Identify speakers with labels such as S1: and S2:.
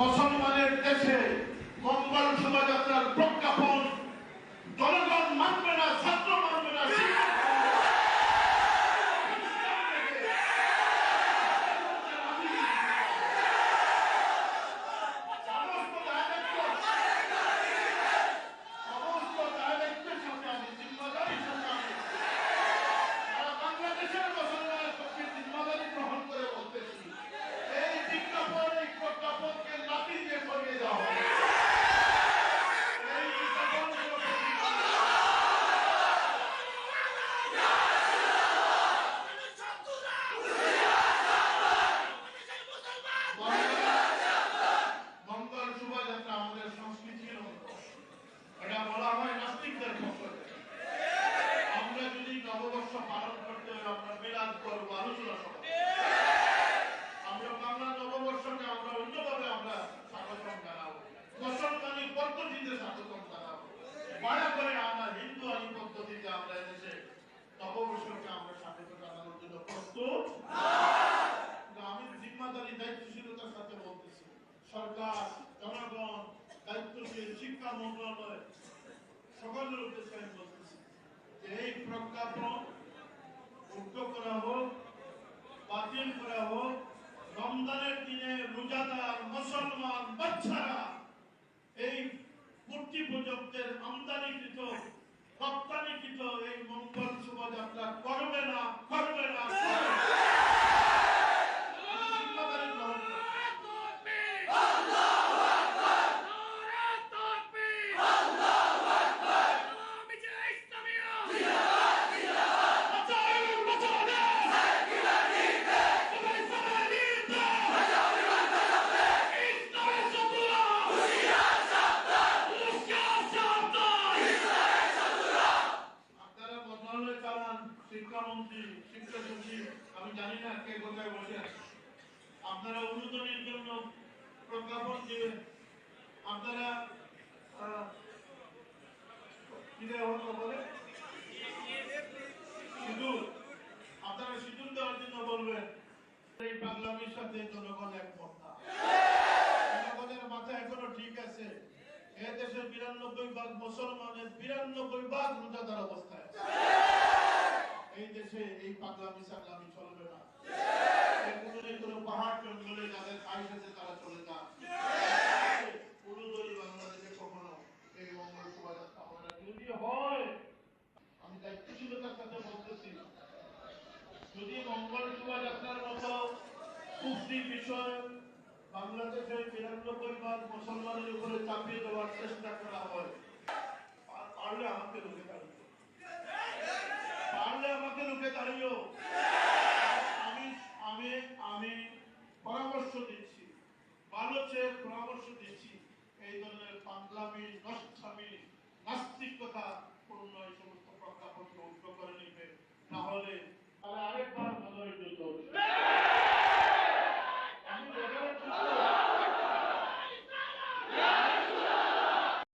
S1: মুসলমানের দেশে মঙ্গল শোভাযাত্রার প্রজ্ঞাপন জনগণ মানবে না দায়িত্বশীল শিক্ষা মন্ত্রণালয় সকলের উদ্দেশ্যে আমি বলতেছি যে এই প্রজ্ঞাপন উদ্যোগ করা হোক, বাতিল করা হোক, রমজানের দিনে রোজাদার, মুসলমান, বাচ্চারা এই মূর্তি পূজকদের আমদানিকৃত, রপ্তানিকৃত এই মঙ্গল শোভাযাত্রা করবে না করবে না করবে না। জিম্মাদারি গ্রহণ করবে। আপনারা মন্ত্রণালয় চালান শিক্ষামন্ত্রী শিক্ষা সচিব আমি জানি না কে কোথায় বসে আছে। আপনারা অনুদানের জন্য প্রজ্ঞাপন দিবেন আপনারা দেওয়ার জন্য বলবেন সাথে ঠিক আছে। এ দেশের বিরানব্বই ভাগ মুসলমানের বিরানব্বই ভাগ রোজাদার অবস্থায়। এই দেশে এই পাগলামি সাগলামি চলবে না। এগুলো কোনো পাহাড় জঙ্গলে যাদের আইস আছে তারা চলে না। পুরোদরি বাংলাদেশে কখনো এই মঙ্গল শোভাযাত্রা হবে না। যদি হয়, আমি দায়িত্বশীলতার সাথে বলতেছি, যদি মঙ্গল শোভাযাত্রার মতো কুফরি বিষয় বাংলাদেশের বিরানব্বই ভাগ মুসলমানের উপরে চাপিয়ে দেওয়ার চেষ্টা করা হয়, পারলে আমাকে রুখে দাঁড়িয়ে পারলে আমাকে রুখে দাঁড়িয়েও আমি আমি আমি পরামর্শ দিচ্ছি চেয়ে পরামর্শ দিচ্ছি, এই ধরনের পাগলামি নষ্টামি নাস্তিকতা পূর্ণ এই সমস্ত প্রজ্ঞাপনকে উদ্যোগ করে নিবে। না হলে